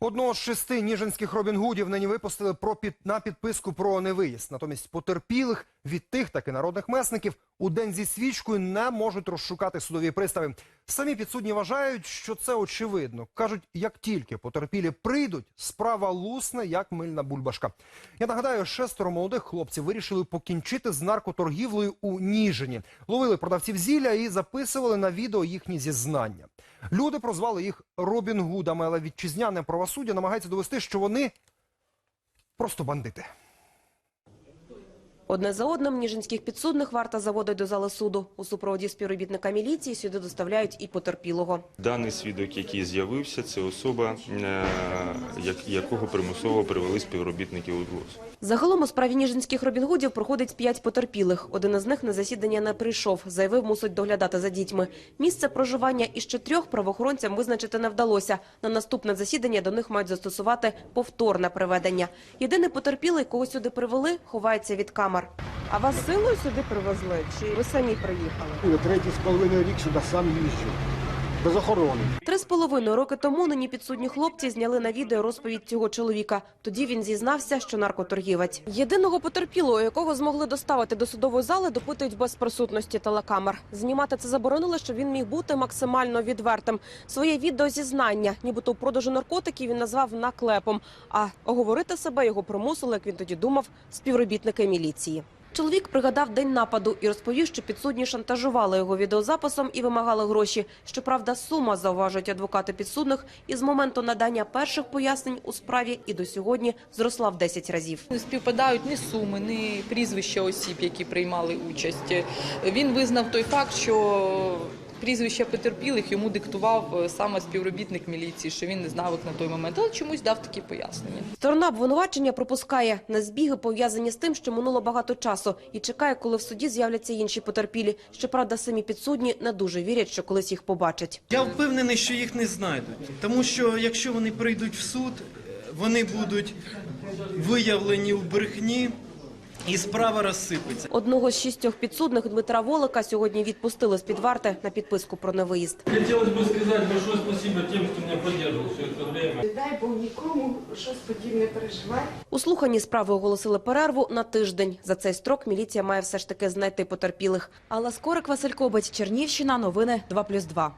Одного з шести ніжинських Робінгудів нині випустили про під, на підписку про невиїзд. Натомість потерпілих від тих таки народних месників у день зі свічкою не можуть розшукати судові пристави. Самі підсудні вважають, що це очевидно. Кажуть, як тільки потерпілі прийдуть, справа лусне, як мильна бульбашка. Я нагадаю, шестеро молодих хлопців вирішили покінчити з наркоторгівлею у Ніжині. Ловили продавців зілля і записували на відео їхні зізнання. Люди прозвали їх Робін Гудами, але вітчизняне правосуддя намагається довести, що вони просто бандити. Одне за одним ніжинських підсудних варта заводить до зали суду. У супроводі співробітника міліції сюди доставляють і потерпілого. Даний свідок, який з'явився, це особа, е, як- якого примусово привели співробітники УДЛОС. Загалом у справі ніжинських Робінгудів проходить п'ять потерпілих. Один із них на засідання не прийшов. Заявив, мусить доглядати за дітьми. Місце проживання із чотирьох правоохоронцям визначити не вдалося. На наступне засідання до них мають застосувати повторне приведення. Єдиний потерпілий, кого сюди привели, ховається від камер. А вас силою сюди привезли? Чи ви самі приїхали? Я третій з половиною рік сюди сам їжджу. Без охорони. Три з половиною роки тому нині підсудні хлопці зняли на відео розповідь цього чоловіка. Тоді він зізнався, що наркоторгівець. Єдиного потерпілого, якого змогли доставити до судової зали, допитують без присутності телекамер. Знімати це заборонили, щоб він міг бути максимально відвертим. Своє відео зізнання, нібито у продажу наркотиків, він назвав наклепом. А оговорити себе його примусили, як він тоді думав, співробітники міліції. Чоловік пригадав день нападу і розповів, що підсудні шантажували його відеозаписом і вимагали гроші. Щоправда, сума, зауважують адвокати підсудних, із моменту надання перших пояснень у справі і до сьогодні зросла в 10 разів. Не співпадають ні суми, ні прізвища осіб, які приймали участь. Він визнав той факт, що прізвища потерпілих йому диктував е, саме співробітник міліції, що він не знав їх на той момент, але чомусь дав такі пояснення. Сторона обвинувачення припускає на збіги пов'язані з тим, що минуло багато часу, і чекає, коли в суді з'являться інші потерпілі. Щоправда, самі підсудні не дуже вірять, що колись їх побачать. Я впевнений, що їх не знайдуть, тому що якщо вони прийдуть в суд, вони будуть виявлені в брехні, і справа розсипеться. Одного з шістьох підсудних Дмитра Волика сьогодні відпустили з під варти на підписку про невиїзд. Хотелось бы сказать большое спасибо тем, кто меня поддерживал все это время. Дай Бог нікому щось подібне переживати. У слуханні справи оголосили перерву на тиждень. За цей строк міліція має все ж таки знайти потерпілих. Алла Скорик, Василь Кобець, Чернівщина. Новини 2+,2.